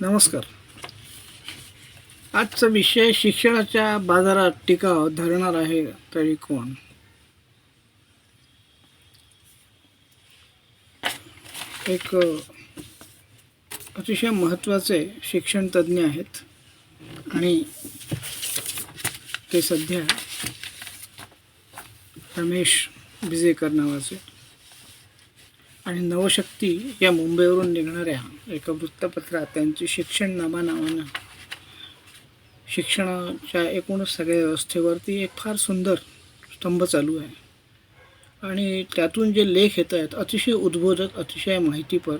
नमस्कार. आजचा विषय शिक्षणाच्या बाजारात टिकाव धरणार आहे तरी कोण? एक अतिशय महत्त्वाचे शिक्षणतज्ज्ञ आहेत आणि ते सध्या रमेश बिजेकर नावाचे. आणि नवशक्ती या मुंबईवरून निघणाऱ्या एका वृत्तपत्रात त्यांची शिक्षण नामा नावानं शिक्षणाच्या एकूणच सगळ्या व्यवस्थेवरती एक फार सुंदर स्तंभ चालू आहे. आणि त्यातून जे लेख येत आहेत अतिशय उद्बोधक अतिशय माहितीपर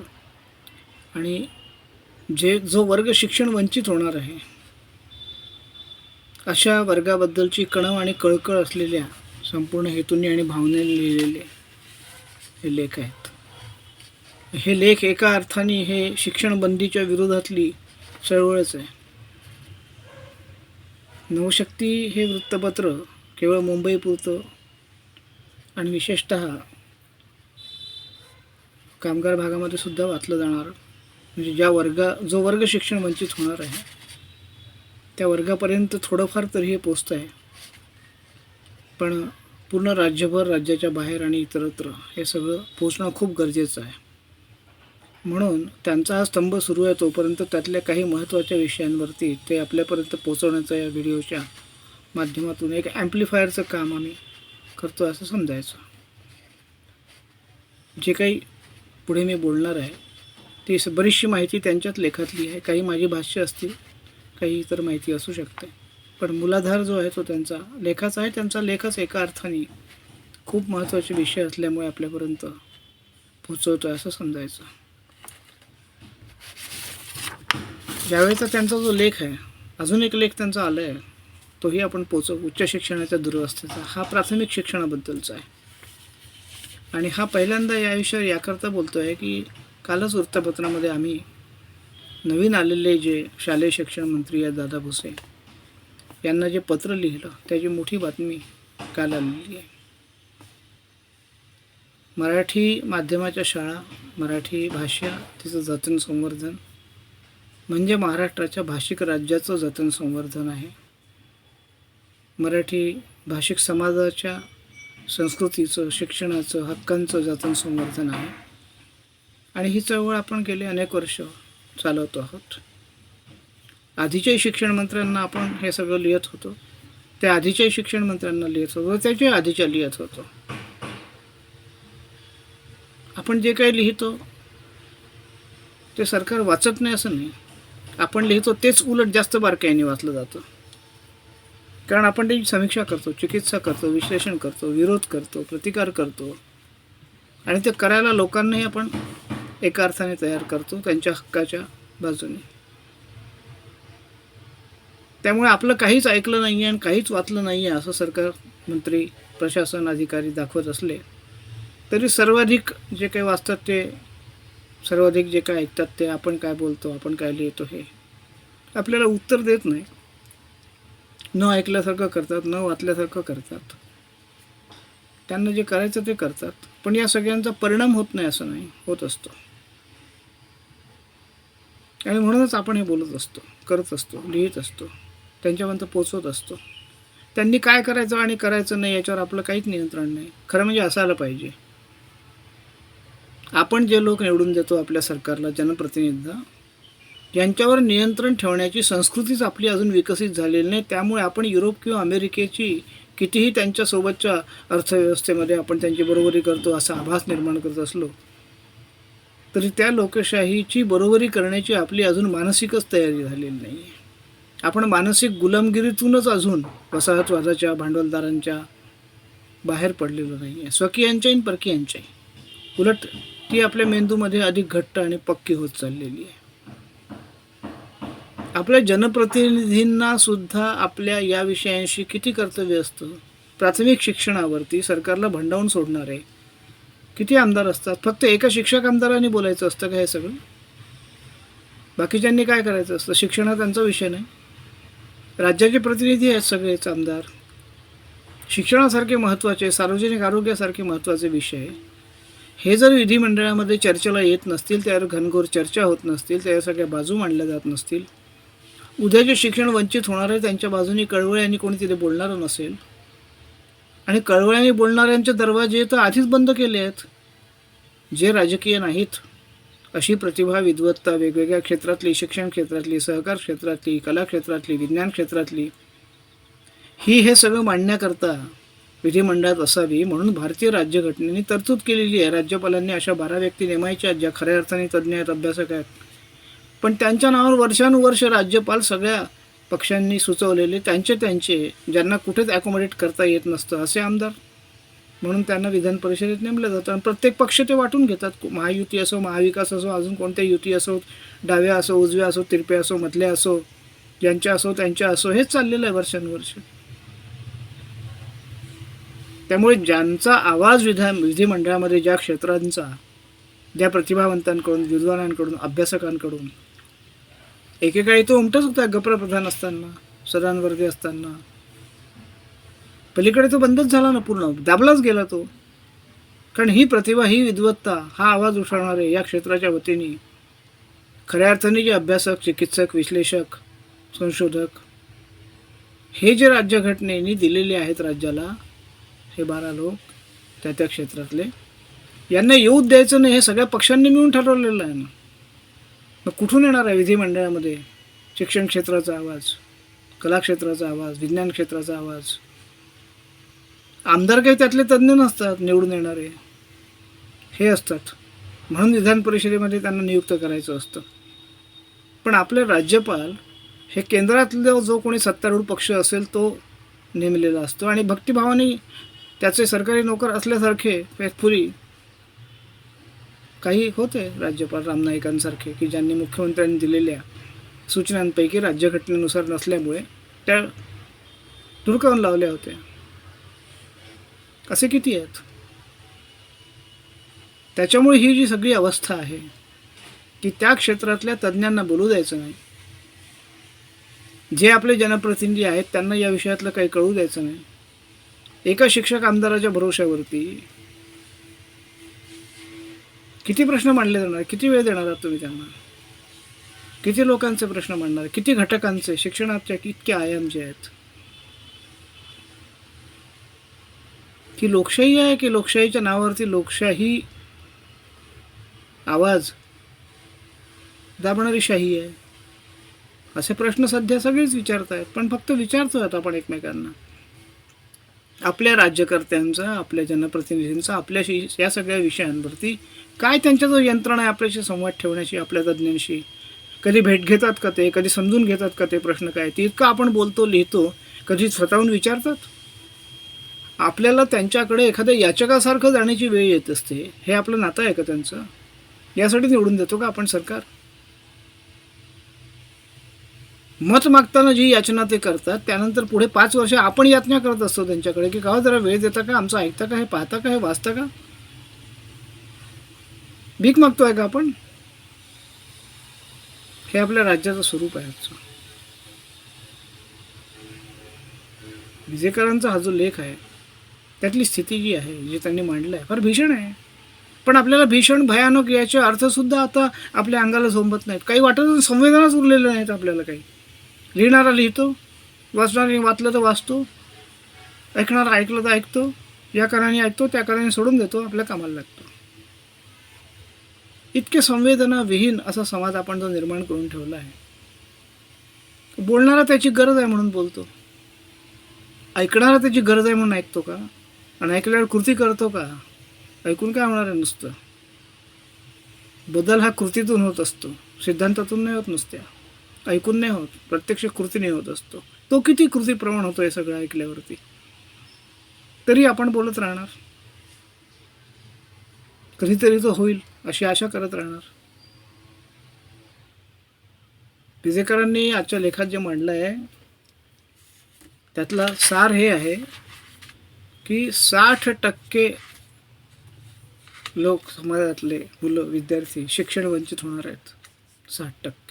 आणि जे जो वर्ग शिक्षण वंचित होणार आहे अशा वर्गाबद्दलची कणव आणि कळकळ असलेल्या संपूर्ण हेतूंनी आणि भावनेने लिहिलेले हे लेख आहेत. हे लेख एका अर्थाने हे शिक्षण बंदीच्या विरोधातली चळवळच आहे. नवशक्ती हे वृत्तपत्र केवळ मुंबईपुरतं आणि विशेषत कामगार भागामध्ये सुद्धा वाचलं जाणार म्हणजे ज्या वर्गा जो वर्ग शिक्षण वंचित होणार आहे त्या वर्गापर्यंत थोडंफार तरी हे पोचतं आहे. पण पूर्ण राज्यभर राज्याच्या बाहेर आणि इतरत्र हे सगळं पोचणं खूप गरजेचं आहे. म्हणून त्यांचा हा स्तंभ सुरू आहे तोपर्यंत त्यातल्या काही महत्त्वाच्या विषयांवरती ते आपल्यापर्यंत पोचवण्याचं या व्हिडिओच्या माध्यमातून एक ॲम्प्लिफायरचं काम आम्ही करतो असं समजायचं. जे काही पुढे मी बोलणार आहे ती बरीचशी माहिती त्यांच्यात लेखातली आहे. काही माझी भाष्य असतील काही इतर माहिती असू शकते. पण मूलाधार जो आहे तो त्यांचा लेखाचा आहे. त्यांचा लेखच एका अर्थाने खूप महत्त्वाचे विषय असल्यामुळे आपल्यापर्यंत पोचवतो आहे असं समजायचं. ज्यावेळेचा त्यांचा जो लेख आहे अजून एक लेख त्यांचा आला आहे तोही आपण पोचवू. उच्च शिक्षणाच्या दुरवस्थेचा. हा प्राथमिक शिक्षणाबद्दलचा आहे. आणि हा पहिल्यांदा या विषयावर याकरता बोलतो आहे की कालच वृत्तपत्रामध्ये आम्ही नवीन आलेले जे शालेय शिक्षण मंत्री आहेत दादा भुसे यांना जे पत्र लिहिलं त्याची मोठी बातमी काल आलेली आहे. मराठी माध्यमाच्या शाळा मराठी भाषा तिचं जतन संवर्धन म्हणजे महाराष्ट्राच्या भाषिक राज्याचं जतन संवर्धन आहे. मराठी भाषिक समाजाच्या संस्कृतीचं शिक्षणाचं हक्कांचं जतन संवर्धन आहे. आणि ही चळवळ आपण गेले अनेक वर्ष चालवतो आहोत. आधीच्याही शिक्षण मंत्र्यांना आपण हे सगळं लिहित होतो. त्या आधीच्याही शिक्षण मंत्र्यांना लिहित होतो. त्याच्या आधीच्या लिहित होतो. आपण जे काही लिहितो ते सरकार वाचत नाही असं नाही. आपण लिहितो तेच उलट जास्त बारकाईने वाचलं जातं. कारण आपण त्याची समीक्षा करतो चिकित्सा करतो विश्लेषण करतो विरोध करतो प्रतिकार करतो. आणि ते करायला लोकांनाही आपण एका अर्थाने तयार करतो त्यांच्या हक्काच्या बाजूने. त्यामुळे आपलं काहीच ऐकलं नाही आहे आणि काहीच वाचलं नाही आहे असं सरकार मंत्री प्रशासन अधिकारी दाखवत असले तरी सर्वाधिक जे काही वाचतात ते सर्वाधिक जे काय ऐकतात ते आपण काय बोलतो आपण काय लिहितो हे आपल्याला उत्तर देत नाही. न ऐकल्यासारखं करतात न वाचल्यासारखं करतात. त्यांना जे करायचं ते करतात पण या सगळ्यांचा परिणाम होत नाही असं नाही होत असतो. आणि म्हणूनच आपण हे बोलत असतो करत असतो लिहित असतो त्यांच्यापर्यंत पोचवत असतो. त्यांनी काय करायचं आणि करायचं नाही याच्यावर आपलं काहीच नियंत्रण नाही. खरं म्हणजे असायला पाहिजे. आपण जे लोक निवडून देतो आपल्या सरकारला जनप्रतिनिधींना यांच्यावर नियंत्रण ठेवण्याची संस्कृतीच आपली अजून विकसित झालेली नाही. त्यामुळे आपण युरोप किंवा अमेरिकेची कितीही त्यांच्यासोबतच्या अर्थव्यवस्थेमध्ये आपण त्यांची बरोबरी करतो असा आभास निर्माण करत असलो तरी त्या लोकशाहीची बरोबरी करण्याची आपली अजून मानसिकच तयारी झालेली नाही. आहे आपण मानसिक गुलामगिरीतूनच अजून वसाहतवादाच्या भांडवलदारांच्या बाहेर पडलेलो नाही आहे स्वकीयांच्या आणि परकीयांच्याही उलट ती आपल्या मेंदूमध्ये अधिक घट्ट आणि पक्की होत चाललेली आहे. आपल्या जनप्रतिनिधींना सुद्धा आपल्या या विषयांशी किती कर्तव्य असतं? प्राथमिक शिक्षणावरती सरकारला भंडावून सोडणार आहे किती आमदार असतात? फक्त एका शिक्षक आमदाराने बोलायचं असतं का हे सगळं? बाकीच्यांनी काय करायचं असतं? शिक्षण हा त्यांचा विषय नाही. राज्याचे प्रतिनिधी आहेत सगळेच आमदार. शिक्षणासारखे महत्त्वाचे सार्वजनिक आरोग्यासारखे महत्त्वाचे विषय. हे जर विधिमंडळामध्ये चर्चेला येत नसतील त्यावर घनघोर चर्चा होत नसतील त्या सगळ्या बाजू मांडल्या जात नसतील. उद्या जे शिक्षण वंचित होणार आहे त्यांच्या बाजूने कळवळे यांनी कोणी तिथे बोलणारं नसेल. आणि कळवळ्यांनी बोलणाऱ्यांचे दरवाजे तर आधीच बंद केले आहेत. जे राजकीय नाहीत अशी प्रतिभा विद्वत्ता वेगवेगळ्या क्षेत्रातली शिक्षण क्षेत्रातली सहकार क्षेत्रातली कला क्षेत्रातली विज्ञान क्षेत्रातली ही हे सगळं मांडण्याकरता विधिमंडळात असावी म्हणून भारतीय राज्यघटनेने तरतूद केलेली आहे. राज्यपालांनी अशा बारा व्यक्ती नेमायच्या ज्या खऱ्या अर्थाने तज्ज्ञ आहेत अभ्यासक आहेत. पण त्यांच्या नावावर वर्षानुवर्ष राज्यपाल सगळ्या पक्षांनी सुचवलेले त्यांचे त्यांचे ज्यांना कुठेच ॲकोमोडेट करता येत नसतं असे आमदार. म्हणून त्यांना विधान परिषदेत नेमलं जातं. आणि प्रत्येक पक्ष ते वाटून घेतात. महायुती असो महाविकास असो अजून कोणत्या युती असो डाव्या असो उजव्या असो तिरप्या असो मधल्या असो ज्यांच्या असो त्यांच्या असो हेच चाललेलं आहे वर्षानुवर्ष. त्यामुळे ज्यांचा आवाज विधान विधिमंडळामध्ये ज्या क्षेत्रांचा ज्या प्रतिभावंतांकडून विद्वानांकडून अभ्यासकांकडून एकेकाळी तो उमटच होता गप्रप्रधान असताना सदानवर्दी असताना. पलीकडे तो बंदच झाला ना पूर्ण दाबलाच गेला तो. कारण ही प्रतिभा ही विद्वत्ता हा आवाज उठवणारे या क्षेत्राच्या वतीने खऱ्या अर्थाने जे अभ्यासक चिकित्सक विश्लेषक संशोधक हे जे राज्यघटनेने दिलेले आहेत राज्याला हे बारा लोक त्या त्या क्षेत्रातले. यांना येऊच द्यायचं नाही हे सगळ्या पक्षांनी मिळून ठरवलेलं आहे ना. मग कुठून येणार आहे विधिमंडळामध्ये? शिक्षण क्षेत्राचा आवाज कलाक्षेत्राचा आवाज विज्ञान क्षेत्राचा आवाज. आमदार काही त्यातले तज्ज्ञ नसतात निवडून येणारे. हे असतात. म्हणून विधान परिषदेमध्ये त्यांना नियुक्त करायचं असतं. पण आपले राज्यपाल हे केंद्रातला जो कोणी सत्तारूढ पक्ष असेल तो नेमलेला असतो. आणि भक्तिभावाने त्याचे सरकारी नोकर असल्यासारखे फेथफुली काही होते राज्यपाल राम नाईकांसारखे की ज्यांनी मुख्यमंत्र्यांनी दिलेल्या सूचनांपैकी राज्यघटनेनुसार नसल्यामुळे त्या धुडकावून लावल्या होत्या. असे किती आहेत? त्याच्यामुळे ही जी सगळी अवस्था आहे की त्या क्षेत्रातल्या तज्ज्ञांना बोलू द्यायचं नाही. जे आपले जनप्रतिनिधी आहेत त्यांना या विषयातलं काही कळू द्यायचं नाही. एका शिक्षक आमदाराच्या भरोश्यावरती किती प्रश्न मांडले जाणार? किती वेळ देणार आहात तुम्ही त्यांना? किती लोकांचे प्रश्न मांडणार? किती घटकांचे? शिक्षणाच्या इतके आयाम जे आहेत? की लोकशाही आहे की लोकशाहीच्या नावावरती लोकशाही आवाज दाबणारी शाही आहे? असे प्रश्न सध्या सगळेच विचारत आहेत पण फक्त विचारतो आहेत आपण एकमेकांना. आपल्या राज्यकर्त्यांचा आपल्या जनप्रतिनिधींचा आपल्याशी या सगळ्या विषयांवरती काय त्यांच्या जो यंत्रणा आहे आपल्याशी संवाद ठेवण्याची आपल्या तज्ज्ञांशी? कधी भेट घेतात का ते? कधी समजून घेतात का ते प्रश्न काय? ते इतकं आपण बोलतो लिहितो कधी स्वतःहून विचारतात? आपल्याला त्यांच्याकडे एखाद्या याचकासारखं जाण्याची वेळ येत असते. हे आपलं नातं आहे का त्यांचं? यासाठी निवडून देतो का आपण सरकार? मत मागताना जी याचना ते करतात त्यानंतर पुढे पाच वर्ष आपण याचना करत असतो त्यांच्याकडे की का जरा वेळ देता का आमचं ऐकता का हे पाहता का हे वाचता का? भीक मागतोय का आपण? हे आपल्या राज्याचं स्वरूप आहे आजचं. विजेकरांचा हा जो लेख आहे त्यातली स्थिती जी आहे जी त्यांनी मांडलं आहे. फार भीषण आहे. पण आपल्याला भीषण भयानक याचे अर्थसुद्धा आता आपल्या अंगाला झोंबत नाहीत. काही वाटत संवेदनाच उरलेल्या नाहीत आपल्याला काही. लिहिणारा लिहितो वाचणारा वाचलं तर वाचतो ऐकणारा ऐकलं तर ऐकतो या कारणाने ऐकतो त्या कारणाने सोडून देतो आपल्या कामाला लागतो. इतके संवेदना विहीन असा समाज आपण जो निर्माण करून ठेवला आहे. बोलणारा त्याची गरज आहे म्हणून बोलतो. ऐकणारा त्याची गरज आहे म्हणून ऐकतो का? आणि ऐकल्यावर कृती करतो का? ऐकून काय होणार आहे नुसतं? बदल हा कृतीतून होत असतो सिद्धांतातून नाही होत नुसत्या. ऐकून नाही होत. प्रत्यक्ष कृतीने होत असतो. तो किती कृतीप्रमाण होतो हे सगळं ऐकल्यावरती. तरी आपण बोलत राहणार. कधीतरी तो होईल अशी आशा करत राहणार. पिजेकरांनी आजच्या लेखात जे मांडलं आहे त्यातला सार हे आहे की साठ टक्के लोक समाजातले मुलं विद्यार्थी शिक्षण वंचित होणार आहेत. साठ टक्के.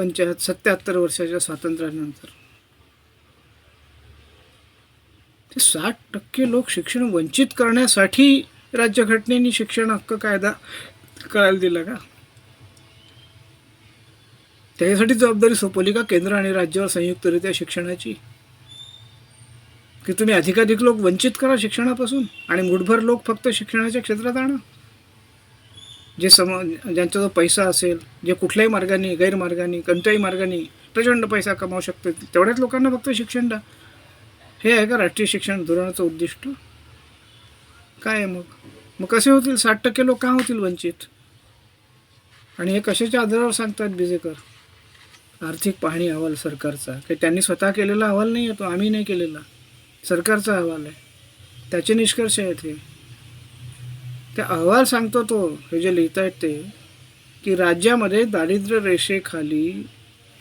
पंच्या सत्याहत्तर वर्षाच्या स्वातंत्र्यानंतर. ते साठ टक्के लोक शिक्षण वंचित करण्यासाठी राज्यघटनेने शिक्षण हक्क कायदा करायला दिला का? त्याच्यासाठी जबाबदारी सोपवली का केंद्र आणि राज्यावर संयुक्तरित्या शिक्षणाची? की तुम्ही अधिकाधिक लोक वंचित करा शिक्षणापासून आणि मुठभर लोक फक्त शिक्षणाच्या क्षेत्रात आणा? जे सम ज्यांचा जो पैसा असेल जे कुठल्याही मार्गाने गैरमार्गाने कोणत्याही मार्गाने प्रचंड पैसा कमावू शकते तेवढ्याच लोकांना फक्त शिक्षण द्या. हे आहे का राष्ट्रीय शिक्षण धोरणाचं उद्दिष्ट? काय आहे मग? मग कसे होतील? साठ टक्के लोक का होतील वंचित? आणि हे कशाच्या आधारावर सांगतात बिजेकर आर्थिक पाहणी अहवाल सरकारचा. काही त्यांनी स्वतः केलेला अहवाल नाही आहे तो आम्ही नाही केलेला. सरकारचा अहवाल आहे. त्याचे निष्कर्ष आहेत हे. त्या अहवाल सांगतो तो हे जे लिहिता येते ते की राज्यामध्ये दारिद्र्य रेषेखाली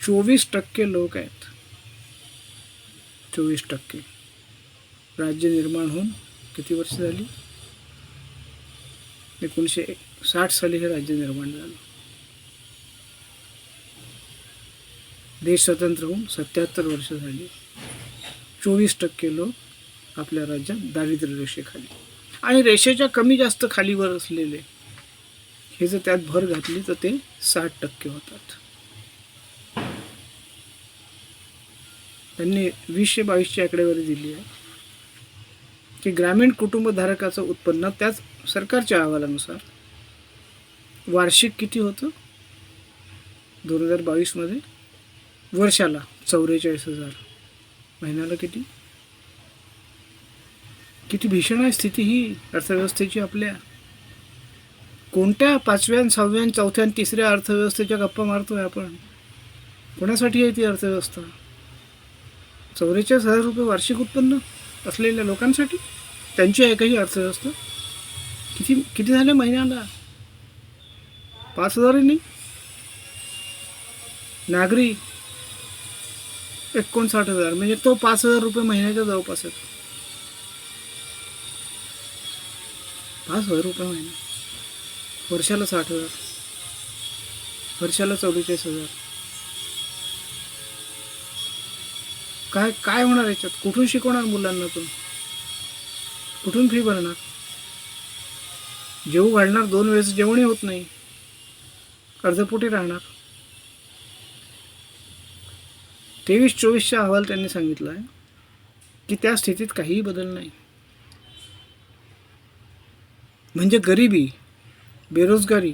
चोवीस टक्के लोक आहेत. चोवीस टक्के. राज्य निर्माण होऊन किती वर्ष झाली? एकोणीसशे साठ साली हे राज्य निर्माण झालं. देश स्वतंत्र होऊन सत्याहत्तर वर्ष झाली. चोवीस टक्के लोक आपल्या राज्यात दारिद्र्य रेषेखाली. आणि रेषेच्या कमी जास्त खालीवर असलेले. हे जर त्यात भर घातली तर ते साठ टक्के होतात. त्यांनी वीसशे बावीसची आकडेवारी दिली आहे. की ग्रामीण कुटुंबधारकाचं उत्पन्न त्याच सरकारच्या अहवालानुसार वार्षिक किती होतं? दोन हजार बावीसमध्ये वर्षाला चौवेचाळीस हजार. महिन्याला किती? किती भीषण आहे स्थिती ही अर्थव्यवस्थेची आपल्या. कोणत्या पाचव्या सहाव्या चौथ्या आणि तिसऱ्या अर्थव्यवस्थेच्या गप्पा मारतोय आपण? कोणासाठी आहे ती अर्थव्यवस्था? चौवेचाळीस हजार रुपये वार्षिक उत्पन्न असलेल्या लोकांसाठी त्यांची आहे काही अर्थव्यवस्था? किती किती झाले महिन्याला? पाच हजारही नाही? नागरी एकोणसाठ हजार म्हणजे तो पाच हजार रुपये महिन्याच्या जवळपास आहे. पाच हजार रुपये महिना वर्षाला साठ हजार. वर्षाला चौवेचाळीस हजार. काय काय होणार याच्यात? कुठून शिकवणार मुलांना तो कुठून फी भरणार? जेवू घालणार दोन वेळेस जेवणही होत नाही. कर्जपोटी राहणार. तेवीस चोवीसचा अहवाल त्यांनी सांगितला आहे की त्या स्थितीत काहीही बदल नाही. म्हणजे गरिबी बेरोजगारी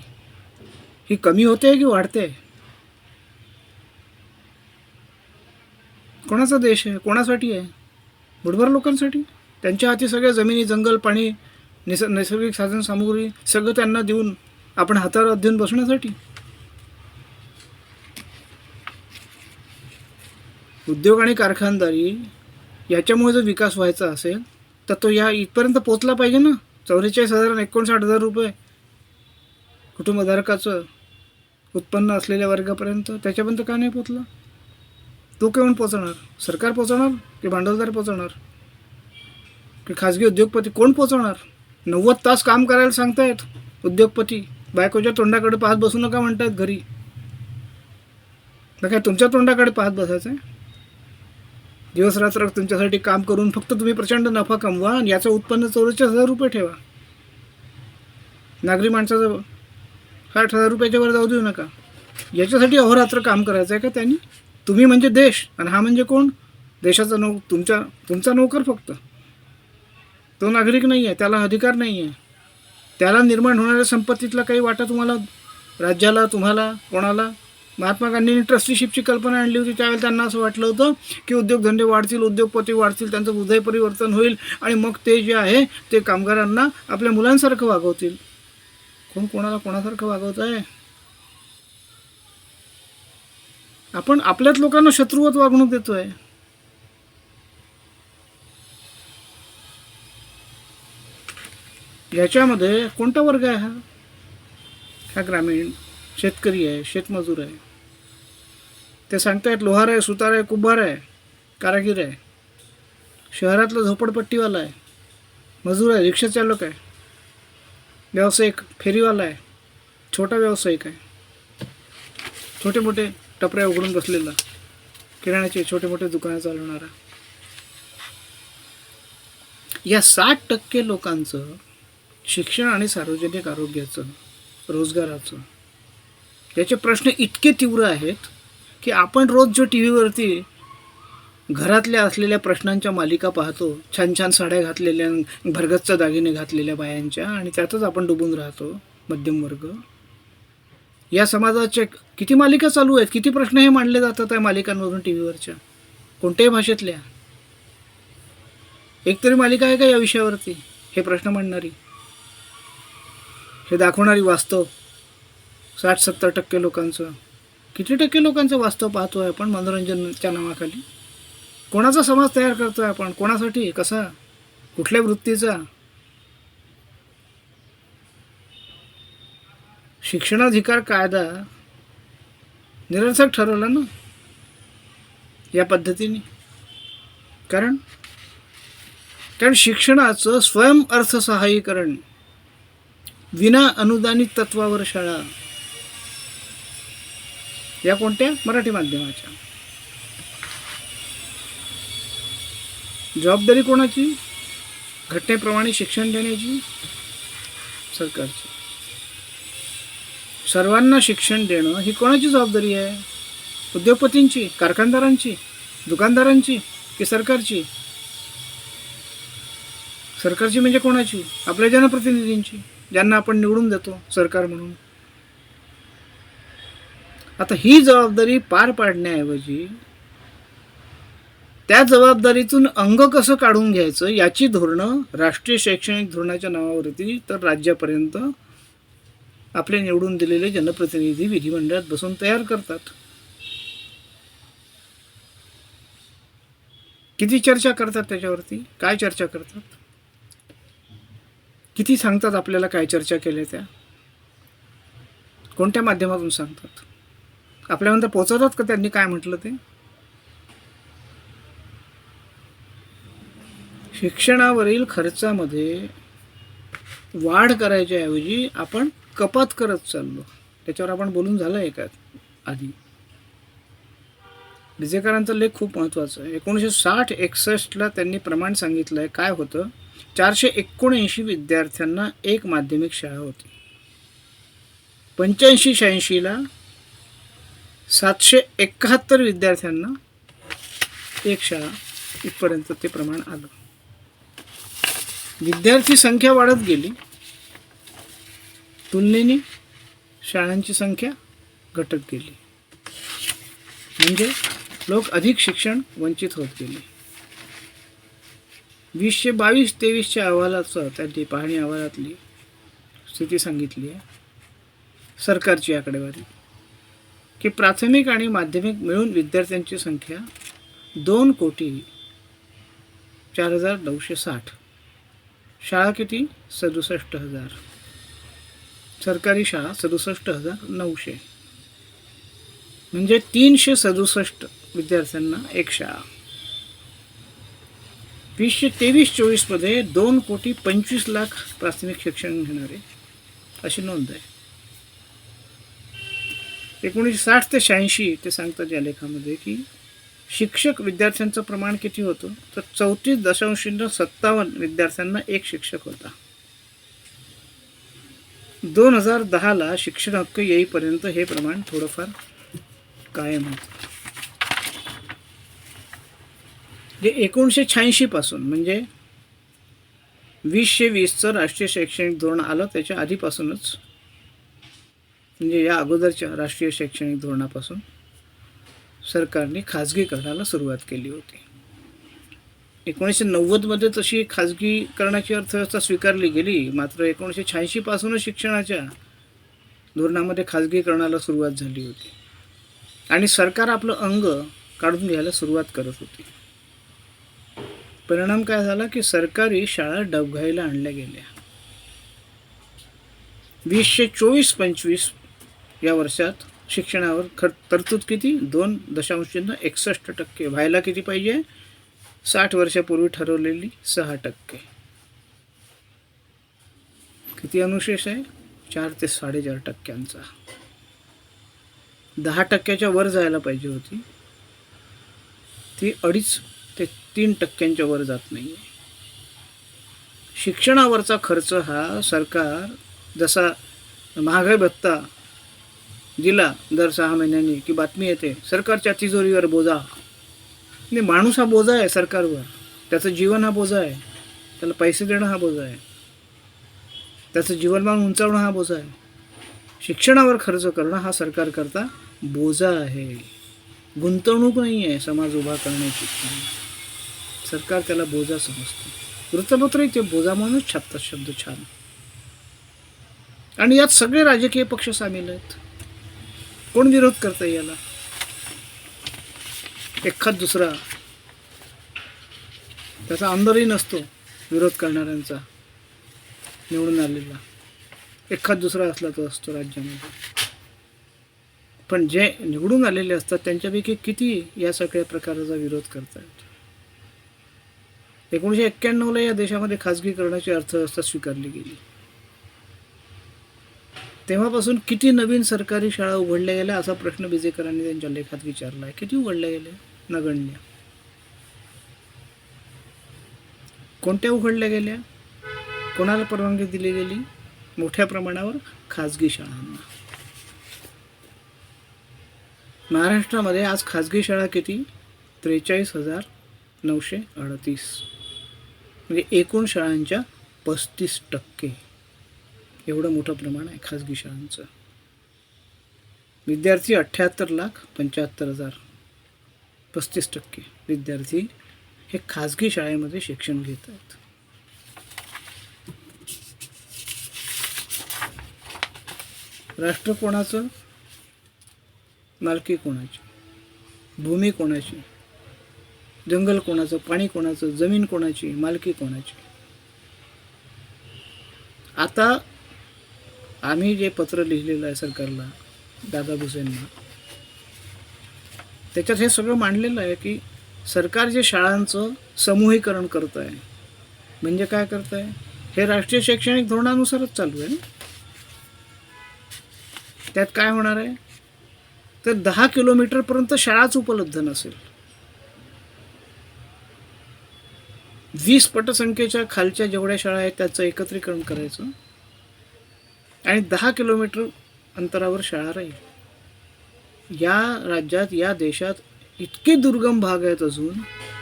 ही कमी होते की वाढते? कोणाचा देश आहे? कोणासाठी आहे? बुडभर लोकांसाठी? त्यांच्या हाती सगळ्या जमिनी जंगल पाणी निस नैसर्गिक साधन सामुग्री सगळं त्यांना देऊन आपण हातावर अध्ययन बसण्यासाठी? उद्योग आणि कारखानदारी याच्यामुळे जर विकास व्हायचा असेल तर तो या इथपर्यंत पोचला पाहिजे ना? चौवेचाळीस हजार आणि एकोणसाठ हजार रुपये कुटुंबधारकाचं उत्पन्न असलेल्या वर्गापर्यंत त्याच्यापर्यंत का नाही पोचला? तो केव्हा पोचणार सरकार पोचवणार की भांडवलदार पोचवणार? की खाजगी उद्योगपती कोण पोचवणार? नव्वद तास काम करायला सांगतायत उद्योगपती. बायकोच्या तोंडाकडे पाहत बसू नका म्हणतात घरी. काय तुमच्या तोंडाकडे पाहत बसायचं आहे दिवस रात्र तुमच्यासाठी काम करून फक्त तुम्ही प्रचंड नफा कमवा आणि याचं उत्पन्न चौवेचाळीस हजार रुपये ठेवा. नागरी माणसाचं साठ हजार रुपयाच्या वर जाऊ देऊ नका. याच्यासाठी अहोरात्र काम करायचं आहे का त्यांनी? तुम्ही म्हणजे देश आणि हा म्हणजे कोण? देशाचा नौ तुमच्या तुमचा नोकर फक्त. तो नागरिक नाही आहे त्याला अधिकार नाही आहे त्याला निर्माण होणाऱ्या संपत्तीतला काही वाटा तुम्हाला राज्याला तुम्हाला कोणाला महात्मा गांधींनी ट्रस्टीशिपची कल्पना आणली होती. त्यावेळेला त्यांना असं वाटलं होतं की उद्योगधंदे वाढतील उद्योगपती वाढतील त्यांचं हृदय परिवर्तन होईल आणि मग ते जे आहे ते कामगारांना आपल्या मुलांसारखं वागवतील. कोण कोणाला कोणासारखं वागवत आहे? आपण आपल्याच लोकांना शत्रुवत वागणूक देतोय. याच्यामध्ये कोणता वर्ग आहे हा? हा ग्रामीण शेतकरी आहे शेतमजूर आहे. ते सांगतायत लोहार आहे सुतार आहे कुंभार आहे कारागीर आहे. शहरातला झोपडपट्टीवाला आहे. मजूर आहे रिक्षाचालक आहे. व्यावसायिक फेरीवाला आहे. छोटा व्यावसायिक आहे. छोटे मोठे टपऱ्या उघडून बसलेला किराण्याचे छोटे मोठे दुकानं चालवणारा. या साठ टक्के लोकांचं शिक्षण आणि सार्वजनिक आरोग्याचं रोजगाराचं याचे प्रश्न इतके तीव्र आहेत की आपण रोज जो टी व्हीवरती घरातल्या असलेल्या प्रश्नांच्या मालिका पाहतो छान छान साड्या घातलेल्या भरगतच्या दागिने घातलेल्या बायांच्या आणि त्यातच आपण डुबून राहतो मध्यम वर्ग. या समाजाच्या किती मालिका चालू आहेत? किती प्रश्न हे मांडले जातात त्या मालिकांमधून टी व्हीवरच्या कोणत्याही भाषेतल्या? एक तरी मालिका आहे का या विषयावरती? हे प्रश्न मांडणारी? हे दाखवणारी वास्तव. साठ सत्तर टक्के लोकांचं. किती टक्के लोकांचं वास्तव पाहतो आहे आपण मनोरंजनच्या नावाखाली? कोणाचा समाज तयार करतो आहे आपण? कोणासाठी? कसा? कुठल्या वृत्तीचा? शिक्षणाधिकार कायदा निरर्थक ठरवला ना? या पद्धतीने. कारण कारण शिक्षणाचं स्वयं अर्थसहाय्यीकरण विना अनुदानित तत्वावर शाळा या कोणत्या? मराठी माध्यमाच्या. जबाबदारी कोणाची? घटनेप्रमाणे शिक्षण देण्याची सरकारची. सर्वांना शिक्षण देणं ही कोणाची जबाबदारी आहे? उद्योगपतींची कारखानदारांची दुकानदारांची की सरकारची? सरकारची म्हणजे कोणाची? आपल्या जनप्रतिनिधींची ज्यांना आपण निवडून देतो सरकार म्हणून. आता ही जबाबदारी पार पाडण्याऐवजी त्या जबाबदारीतून अंग कसं काढून घ्यायचं याची धोरणं राष्ट्रीय शैक्षणिक धोरणाच्या नावावरती तर राज्यापर्यंत आपले निवडून दिलेले जनप्रतिनिधी विधिमंडळात बसून तयार करतात. किती चर्चा करतात त्याच्यावरती? काय चर्चा करतात? किती सांगतात आपल्याला काय चर्चा केल्या त्या? कोणत्या माध्यमातून सांगतात? आपल्यानंतर पोचवतात का त्यांनी? काय म्हटलं ते? शिक्षणावरील खर्चामध्ये वाढ करायच्या ऐवजी आपण कपात करत चाललो. त्याच्यावर आपण बोलून झालं आहे का आधी. डिजेकरांचा लेख खूप महत्त्वाचा आहे. एकोणीसशे साठ एकसष्टला त्यांनी प्रमाण सांगितलं आहे काय होतं? चारशे एकोणऐंशी विद्यार्थ्यांना एक माध्यमिक शाळा होती. पंच्याऐंशी शहाऐंशीला सातशे एकाहत्तर विद्यार्थ्यांना एक शाळा इथपर्यंत ते प्रमाण आलं. विद्यार्थी संख्या वाढत गेली. तुलनेने शाळांची संख्या घटत गेली. म्हणजे लोक अधिक शिक्षण वंचित होत गेले. वीसशे बावीस तेवीसच्या अहवालाचं त्यांनी पाहणी अहवालातली स्थिती सांगितली आहे. सरकारची आकडेवारी. की प्राथमिक आणि माध्यमिक मिळून विद्यार्थ्यांची संख्या दोन कोटी चार हजार नऊशे साठ. शाळा किती? सदुसष्ट हजार. सरकारी शाळा सदुसष्ट हजार नऊशे. म्हणजे तीनशे सदुसष्ट विद्यार्थ्यांना एक शाळा. वीसशे तेवीस चोवीसमध्ये दोन कोटी पंचवीस लाख प्राथमिक शिक्षण घेणारे अशी नोंद आहे. एकोणीसशे साठ ते शहाऐंशी ते सांगतात या लेखामध्ये की शिक्षक विद्यार्थ्यांचं प्रमाण किती होतं? तर चौतीस दशांश सत्तावन्न विद्यार्थ्यांना एक शिक्षक होता. दोन हजार दहाला शिक्षण हक्क येईपर्यंत हे प्रमाण थोडंफार कायम होतं. जे एकोणीसशे शहाऐंशीपासून म्हणजे वीसशे वीसचं राष्ट्रीय शैक्षणिक धोरण आलं त्याच्या आधीपासूनच म्हणजे या अगोदरच्या राष्ट्रीय शैक्षणिक धोरणापासून सरकारने खाजगीकरणाला सुरुवात केली होती. एकोणीसशे नव्वदमध्ये तशी खाजगीकरणाची अर्थव्यवस्था स्वीकारली गेली. मात्र एकोणीसशे शहाऐंशीपासूनच शिक्षणाच्या धोरणामध्ये खाजगीकरणाला सुरुवात झाली होती. आणि सरकार आपलं अंग काढून घ्यायला सुरुवात करत होती. परिणाम काय झाला की सरकारी शाळा डबघाईला आणल्या गेल्या. वीसशे चोवीस पंचवीस या वर्षात शिक्षणावर खर तरतूद किती? दोन दशांश एकसष्ट टक्के. व्हायला किती पाहिजे? साठ वर्षापूर्वी ठरवलेली सहा टक्के. किती अनुशेष आहे? चार ते साडेचार टक्क्यांचा. दहा टक्क्याच्या वर जायला पाहिजे होती. ती अडीच ते तीन टक्क्यांच्या वर जात नाही आहे शिक्षणावरचा खर्च हा सरकार जसा महागाई भत्ता दिला दर सहा महिन्यांनी की बातमी येते. सरकारच्या तिजोरीवर बोजा. नाही माणूस हा बोजा आहे सरकारवर. त्याचं जीवन हा बोजा आहे. त्याला पैसे देणं हा बोजा आहे. त्याचं जीवनमान उंचावणं हा बोजा आहे. शिक्षणावर खर्च करणं हा सरकारकरता बोजा आहे. गुंतवणूक नाही आहे समाज उभा करण्याची. सरकार त्याला बोजा समजतं. वृत्तपत्रही ते बोजा म्हणूनच छापतात शब्द छान. आणि यात सगळे राजकीय पक्ष सामील आहेत. कोण विरोध करतं याला? एखाद दुसरा. त्याचा अंदरही नसतो विरोध करणाऱ्यांचा. निवडून आलेला. एखाद दुसरा असला तो असतो राज्यामध्ये. पण जे निवडून आलेले असतात त्यांच्यापैकी किती या सगळ्या प्रकाराचा विरोध करतायत? एकोणीसशे एक्क्याण्णवला या देशामध्ये खाजगीकरणाची अर्थव्यवस्था स्वीकारली गेली. तेव्हापासून किती नवीन सरकारी शाळा उघडल्या गेल्या असा प्रश्न बिजेकरांनी त्यांच्या लेखात विचारला आहे किती उघडल्या गेल्या? नगण्य. कोणत्या उघडल्या गेल्या? कोणाला परवानगी दिली गेली? मोठ्या प्रमाणावर खाजगी शाळांना. महाराष्ट्रामध्ये आज खाजगी शाळा किती? त्रेचाळीस हजार नऊशे अडतीस. म्हणजे एकूण शाळांच्या पस्तीस टक्के. एवढं मोठं प्रमाण आहे खाजगी शाळांचं. विद्यार्थी अठ्ठ्याहत्तर लाख पंच्याहत्तर हजार पस्तीस टक्के विद्यार्थी हे खाजगी शाळेमध्ये शिक्षण घेत आहेत. राष्ट्र कोणाचं? मालकी कोणाची? भूमी कोणाची? जंगल कोणाचं? पाणी कोणाचं? जमीन कोणाची? मालकी कोणाची? आता आम्ही जे पत्र लिहिलेलं आहे सरकारला दादा भुसेंना त्याच्यात हे सगळं मांडलेलं आहे की सरकार जे शाळांचं समूहीकरण करत आहे म्हणजे काय करत आहे हे राष्ट्रीय शैक्षणिक धोरणानुसारच चालू आहे त्यात काय होणार आहे? तर दहा किलोमीटरपर्यंत शाळाच उपलब्ध नसेल. वीस पटसंख्येच्या खालच्या जेवढ्या शाळा आहेत त्याचं एकत्रीकरण करायचं आणि दहा किलोमीटर अंतरावर शाळा राहील. या राज्यात या देशात इतके दुर्गम भाग आहेत अजून.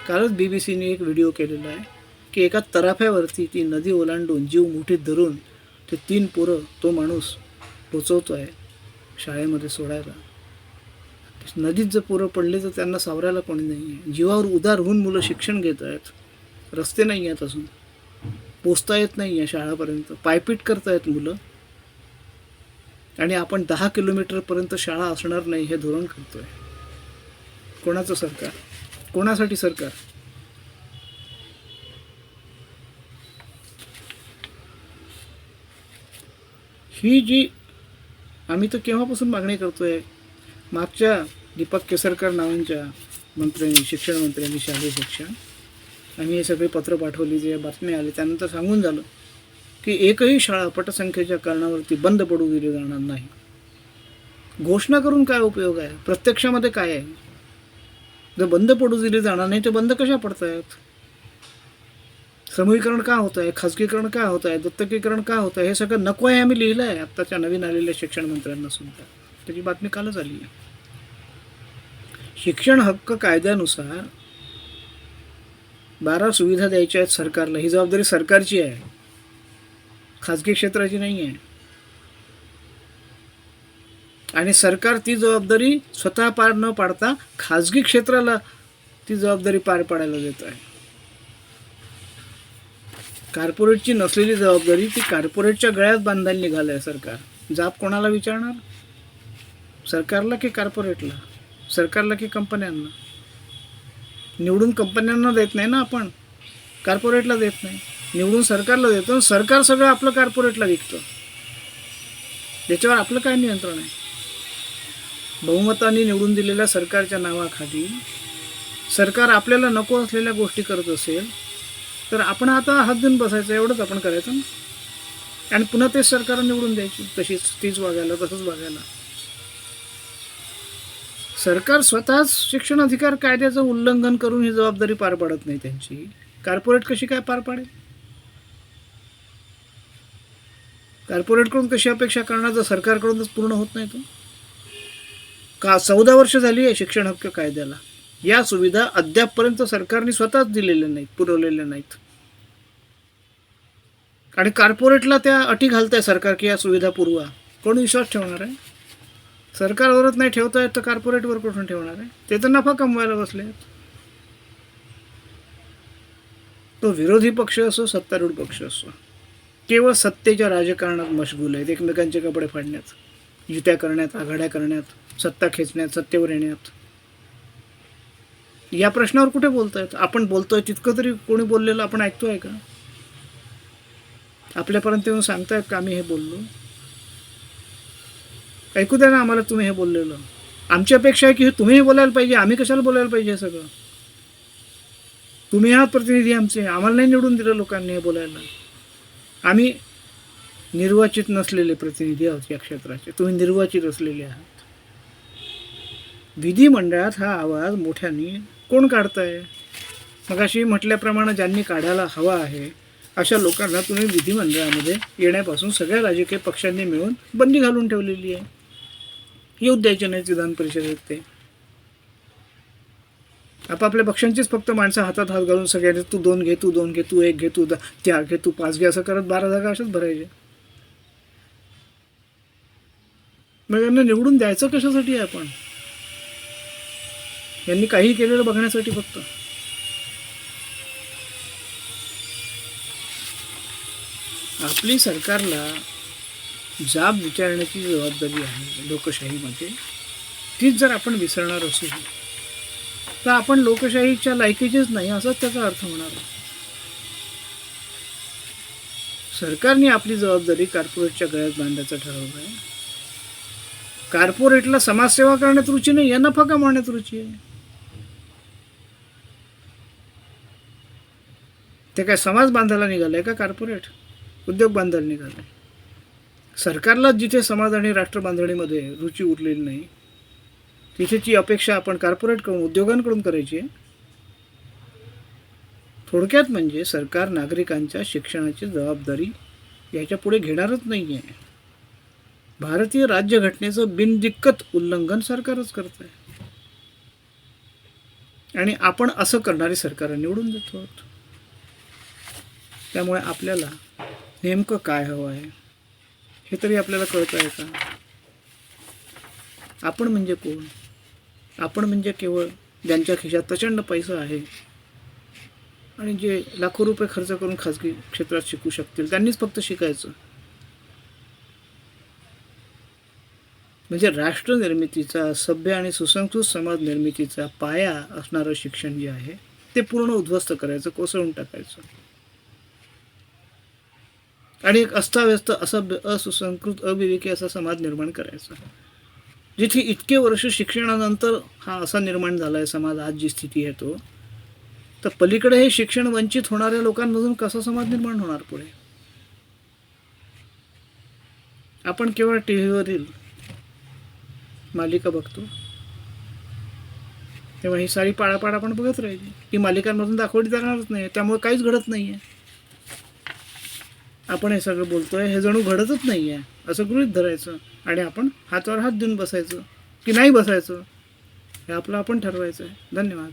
कालच बी बी सीने एक व्हिडिओ केलेला आहे की एका तराफ्यावरती ती नदी ओलांडून जीव मुठीत धरून ते तीन पोरं तो माणूस पोचवतो आहे शाळेमध्ये सोडायला. नदीत जर पोरं पडले तर त्यांना सावरायला कोणी नाही आहे जीवावर उदार होऊन मुलं शिक्षण घेत आहेत. रस्ते नाही आहेत अजून. पोचता येत नाही आहे शाळापर्यंत. पायपीट करतायत मुलं. आणि आपण दहा किलोमीटरपर्यंत शाळा असणार नाही हे धोरण करतो आहे कोणाचं सरकार? कोणासाठी सरकार? ही जी आम्ही तर केव्हापासून मागणी करतोय? मागच्या दीपक केसरकर नावांच्या मंत्र्यांनी शिक्षण मंत्र्यांनी शालेय शिक्षण. आम्ही हे सगळे पत्र पाठवली जे बातम्या आले त्यानंतर सांगून झालं. की एकही शाळा पटसंख्येच्या कारणावरती बंद पडू दिली जाणार नाही. घोषणा करून काय उपयोग आहे? प्रत्यक्षामध्ये काय आहे? जर बंद पडू दिली जाणार नाही ते बंद कशा पडत आहेत समूहीकरण का होत आहे खाजगीकरण का होत आहे दत्तकीकरण का होत आहे हे सगळं नको आहे आम्ही लिहिलं आहे आत्ताच्या नवीन आलेल्या शिक्षण मंत्र्यांना सुद्धा. त्याची बातमी कालच आली आहे. शिक्षण हक्क कायद्यानुसार बारा सुविधा द्यायच्या आहेत सरकारला. ही जबाबदारी सरकारची आहे. खाजगी क्षेत्राची नाही आहे आणि सरकार ती जबाबदारी स्वतः पार न पाडता खाजगी क्षेत्राला ती जबाबदारी पार पाडायला देत आहे. कार्पोरेटची नसलेली जबाबदारी ती कार्पोरेटच्या गळ्यात बांधायला निघालं आहे सरकार. जाब कोणाला विचारणार? सरकारला की कार्पोरेटला सरकारला की कंपन्यांना निवडून कंपन्यांना देत नाही ना आपण. कार्पोरेटला देत नाही. निवडून सरकारला देतो सरकार सगळं आपलं कार्पोरेटला विकतं. त्याच्यावर आपलं काय नियंत्रण आहे? बहुमताने निवडून दिलेल्या सरकारच्या नावाखाली सरकार आपल्याला नको असलेल्या गोष्टी करत असेल तर आपण आता हात देऊन बसायचं एवढंच आपण करायचं ना? आणि पुन्हा तेच सरकार निवडून द्यायची तशीच तीच वागायला तसंच वागायला सरकार स्वतःच शिक्षण अधिकार कायद्याचं उल्लंघन करून ही जबाबदारी पार पाडत नाही त्यांची. कार्पोरेट कशी काय पार पाडेल? कॉर्पोरेटकडून कशी अपेक्षा करणार? जर सरकारकडूनच पूर्ण होत नाही तो का चौदा वर्ष झाली आहे शिक्षण हक्क कायद्याला? या सुविधा अद्यापपर्यंत सरकारने स्वतःच दिलेल्या नाहीत पुरवलेल्या नाहीत. आणि कॉर्पोरेटला त्या अटी घालताय सरकार की या सुविधा पुरवा. कोण विश्वास ठेवणार आहे? सरकारवरच नाही ठेवता येत तर कॉर्पोरेटवर कुठून ठेवणार आहे? ते तर नफा कमवायला बसले आहेत. तो विरोधी पक्ष असो सत्तारूढ पक्ष असो. केवळ सत्तेच्या राजकारणात मशगूल आहेत एकमेकांचे कपडे फाडण्यात युत्या करण्यात आघाड्या करण्यात सत्ता खेचण्यात सत्तेवर येण्यात. या प्रश्नावर कुठे बोलतायत? आपण बोलतोय तितकं तरी कोणी बोललेलं आपण ऐकतोय का? आपल्यापर्यंत येऊन सांगतायत का आम्ही हे बोललो? ऐकू द्या ना आम्हाला तुम्ही हे बोललेलं. आमची अपेक्षा आहे की हे तुम्हीही बोलायला पाहिजे आम्ही कशाला बोलायला पाहिजे हे सगळं? तुम्ही आहात प्रतिनिधी आमचे आम्हाला नाही निवडून दिलं लोकांनी हे बोलायला. आम्ही निर्वाचित नसलेले प्रतिनिधी आहोत या क्षेत्राचे. तुम्ही निर्वाचित असलेले आहात. विधिमंडळात हा आवाज मोठ्याने कोण काढताय? मगाशी म्हटल्याप्रमाणे ज्यांनी काढायला हवा आहे अशा लोकांना तुम्ही विधिमंडळामध्ये येण्यापासून सगळ्या राजकीय पक्षांनी मिळून बंदी घालून ठेवलेली आहे. येऊ द्यायचे नाहीत विधान परिषदेत ते आपापल्या पक्षांचीच फक्त माणसं हातात हात घालून सगळ्यांनी तू दोन घे तू दोन घे तू एक घे तू चार घे तू पाच घे असं करत बारा जागा अशाच भरायचे मग यांना निवडून द्यायचं कशासाठी आहे आपण? यांनी काही केलेलं बघण्यासाठी फक्त. आपली सरकारला जाब विचारण्याची जबाबदारी आहे लोकशाहीमध्ये. तीच जर आपण विसरणार असू तर आपण लोकशाहीच्या लायकीचीच नाही असाच त्याचा अर्थ होणार सरकारने आपली जबाबदारी कॉर्पोरेटच्या गळ्यात बांधायचं ठरवलं आहे. कॉर्पोरेटला समाजसेवा करण्यात रुची नाही या नफा कमावण्यात रुची आहे. ते काय समाज बांधायला निघालंय का कॉर्पोरेट? उद्योग बांधायला आहे सरकारला जिथे समाज आणि राष्ट्र बांधणीमध्ये रुची उरलेली नाही तिथेची अपेक्षा आपण कॉर्पोरेटकडून उद्योगांकडून करायची आहे. थोडक्यात म्हणजे सरकार नागरिकांच्या शिक्षणाची जबाबदारी याच्यापुढे घेणारच नाही आहे भारतीय राज्यघटनेचं बिनदिक्कत उल्लंघन सरकारच करत आहे आणि आपण असं करणारी सरकार निवडून देतो आहोत. त्यामुळे आपल्याला नेमकं काय हवं आहे हे तरी आपल्याला कळतं आहे का? आपण म्हणजे कोण? आपण म्हणजे केवळ ज्यांच्या खिशात प्रचंड पैसा आहे आणि जे लाखो रुपये खर्च करून खाजगी क्षेत्रात शिकू शकतील त्यांनीच फक्त शिकायचं. म्हणजे राष्ट्र निर्मितीचा सभ्य आणि सुसंस्कृत समाज निर्मितीचा पाया असणारं शिक्षण जे आहे ते पूर्ण उद्ध्वस्त करायचं कोसळून टाकायचं. आणि एक अस्ताव्यस्त असभ्य असुसंस्कृत अविवेकी असा समाज निर्माण करायचा. जिथे इतके वर्ष शिक्षणानंतर हा असा निर्माण झाला आहे समाज आज जी स्थिती आहे तो. तर पलीकडे हे शिक्षण वंचित होणाऱ्या लोकांमधून कसा समाज निर्माण होणार पुढे? आपण केवळ टी व्हीवरील मालिका बघतो. तेव्हा ही सारी पाडापाड आपण बघत राहिली. ही मालिकांमधून दाखवली जाणारच नाही. त्यामुळे काहीच घडत नाही आहे आपण हे सगळं बोलतोय हे जणू घडतच नाही आहे असं गृहीत धरायचं. आणि आपण हातावर हात देऊन बसायचं. की नाही बसायचं हे आपलं आपण ठरवायचं आहे धन्यवाद.